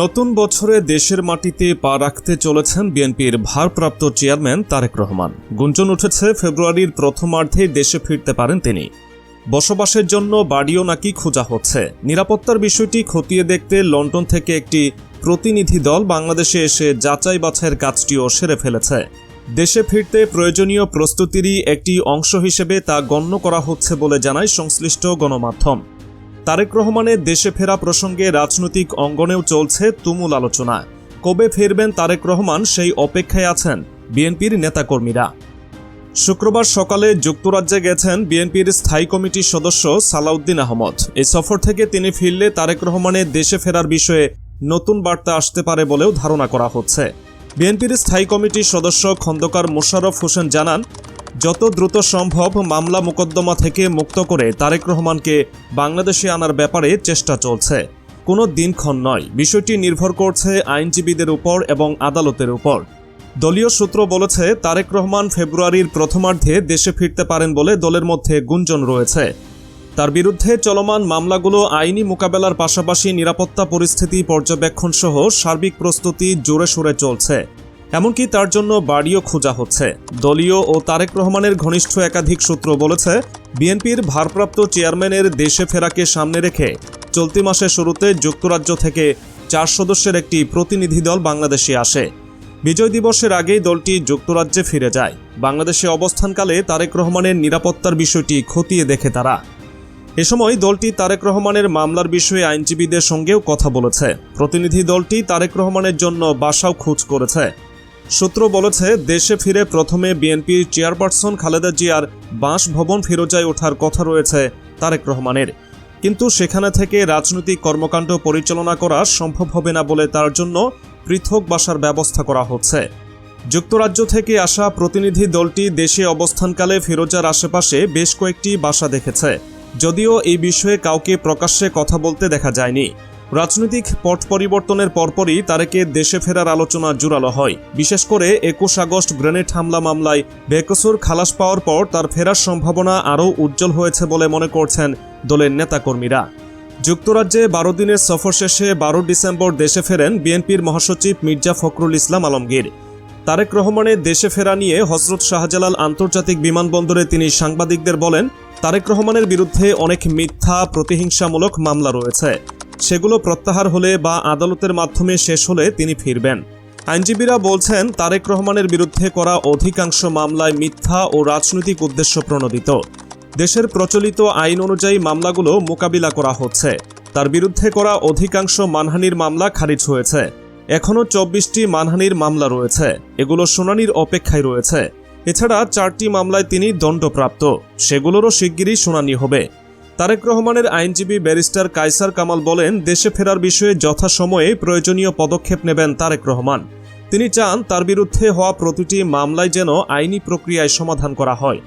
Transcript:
নতুন বছরে দেশের মাটিতে পা রাখতে চলেছেন বিএনপির ভারপ্রাপ্ত চেয়ারম্যান তারেক রহমান। গুঞ্জন উঠেছে ফেব্রুয়ারির প্রথমার্ধেই দেশে ফিরতে পারেন তিনি। বসবাসের জন্য বাড়িও নাকি খোঁজা হচ্ছে। নিরাপত্তার বিষয়টি খতিয়ে দেখতে লন্ডন থেকে একটি প্রতিনিধি দল বাংলাদেশে এসে যাচাই বাছাইয়ের কাজটিও সেরে ফেলেছে। দেশে ফিরতে প্রয়োজনীয় প্রস্তুতিরই একটি অংশ হিসেবে তা গণ্য করা হচ্ছে বলে জানায় সংশ্লিষ্ট গণমাধ্যম। তারেক রহমানের দেশে ফেরা প্রসঙ্গে রাজনৈতিক অঙ্গনেও চলছে তুমুল আলোচনা। কবে ফিরবেন তারেক রহমান সেই অপেক্ষায় আছেন বিএনপির নেতাকর্মীরা। শুক্রবার সকালে যুক্তরাজ্যে গেছেন বিএনপির স্থায়ী কমিটির সদস্য সালাউদ্দিন আহমদ। এই সফর থেকে তিনি ফিরলে তারেক রহমানের দেশে ফেরার বিষয়ে নতুন বার্তা আসতে পারে বলেও ধারণা করা হচ্ছে। বিএনপির স্থায়ী কমিটির সদস্য খন্দকার মোশাররফ হোসেন জানান যত দ্রুত সম্ভব মামলা মোকদ্দমা থেকে মুক্ত করে তারেক রহমানকে বাংলাদেশে আনার ব্যাপারে চেষ্টা চলছে। কোনো দিনক্ষণ নয়, বিষয়টি নির্ভর করছে আইনজীবীদের উপর এবং আদালতের উপর। দলীয় সূত্র বলেছে, তারেক রহমান ফেব্রুয়ারির প্রথমার্ধে দেশে ফিরতে পারেন বলে দলের মধ্যে গুঞ্জন রয়েছে। তার বিরুদ্ধে চলমান মামলাগুলো আইনি মোকাবেলার পাশাপাশি নিরাপত্তা পরিস্থিতি পর্যবেক্ষণ সহ সার্বিক প্রস্তুতি জোরে সোরে চলছে। এমনকি তার জন্য বাড়িও খোঁজা হচ্ছে। দলীয় ও তারেক রহমানের ঘনিষ্ঠ একাধিক সূত্র বলেছে, বিএনপির ভারপ্রাপ্ত চেয়ারম্যানের দেশে ফেরাকে সামনে রেখে চলতি মাসের শুরুতে যুক্তরাজ্য থেকে চার সদস্যের একটি প্রতিনিধি দল বাংলাদেশে আসে। বিজয় দিবসের আগেই দলটি যুক্তরাজ্যে ফিরে যায়। বাংলাদেশে অবস্থানকালে তারেক রহমানের নিরাপত্তার বিষয়টি খতিয়ে দেখে তারা। এ সময় দলটি তারেক রহমানের মামলার বিষয়ে আইনজীবীদের সঙ্গেও কথা বলেছে। প্রতিনিধি দলটি তারেক রহমানের জন্য বাসাও খোঁজ করেছে। সূত্র বলেছে, দেশে ফিরে প্রথমে বিএনপির চেয়ারপারসন খালেদা জিয়ার বাসভবন ফিরোজায় ওঠার কথা রয়েছে তারেক রহমানের। কিন্তু সেখানে থেকে রাজনৈতিক কর্মকাণ্ড পরিচালনা করা সম্ভব হবে না বলে তার জন্য পৃথক বাসার ব্যবস্থা করা হচ্ছে। যুক্তরাজ্য থেকে আসা প্রতিনিধি দলটি দেশে অবস্থানকালে ফিরোজার আশেপাশে বেশ কয়েকটি বাসা দেখেছে। যদিও এই বিষয়ে কাউকে প্রকাশ্যে কথা বলতে দেখা যায়নি। রাজনৈতিক পট পরিবর্তনের পরপরই তারেকে দেশে ফেরার আলোচনা জোরালো হয়। বিশেষ করে একুশ আগস্ট গ্রেনেড হামলা মামলায় বেকসুর খালাস পাওয়ার পর তার ফেরার সম্ভাবনা আরও উজ্জ্বল হয়েছে বলে মনে করছেন দলের নেতাকর্মীরা। যুক্তরাজ্যে বারো দিনের সফর শেষে বারো ডিসেম্বর দেশে ফেরেন বিএনপির মহাসচিব মির্জা ফখরুল ইসলাম আলমগীর। তারেক রহমানের দেশে ফেরা নিয়ে হজরত শাহজালাল আন্তর্জাতিক বিমানবন্দরে তিনি সাংবাদিকদের বলেন, তারেক রহমানের বিরুদ্ধে অনেক মিথ্যা, প্রতিহিংসামূলক মামলা রয়েছে। সেগুলো প্রত্যাহার হলে বা আদালতের মাধ্যমে শেষ হলে তিনি ফিরবেন। আইনজীবীরা বলছেন, তারেক রহমানের বিরুদ্ধে করা অধিকাংশ মামলায় মিথ্যা ও রাজনৈতিক উদ্দেশ্য প্রণোদিত। দেশের প্রচলিত আইন অনুযায়ী মামলাগুলো মোকাবিলা করা হচ্ছে। তার বিরুদ্ধে করা অধিকাংশ মানহানির মামলা খারিজ হয়েছে। এখনও চব্বিশটি মানহানির মামলা রয়েছে। এগুলো শুনানির অপেক্ষায় রয়েছে। এছাড়া চারটি মামলায় তিনি দণ্ডপ্রাপ্ত। সেগুলোরও শিগগিরই শুনানি হবে। তারেক রহমানের আইনজীবী ব্যারিস্টার কায়সার কামাল বলেন, দেশে ফেরার বিষয়ে যথাসময়ে প্রয়োজনীয় পদক্ষেপ নেবেন তারেক রহমান। তিনি চান তার বিরুদ্ধে হওয়া প্রতিটি মামলায় যেন আইনি প্রক্রিয়ায় সমাধান করা হয়।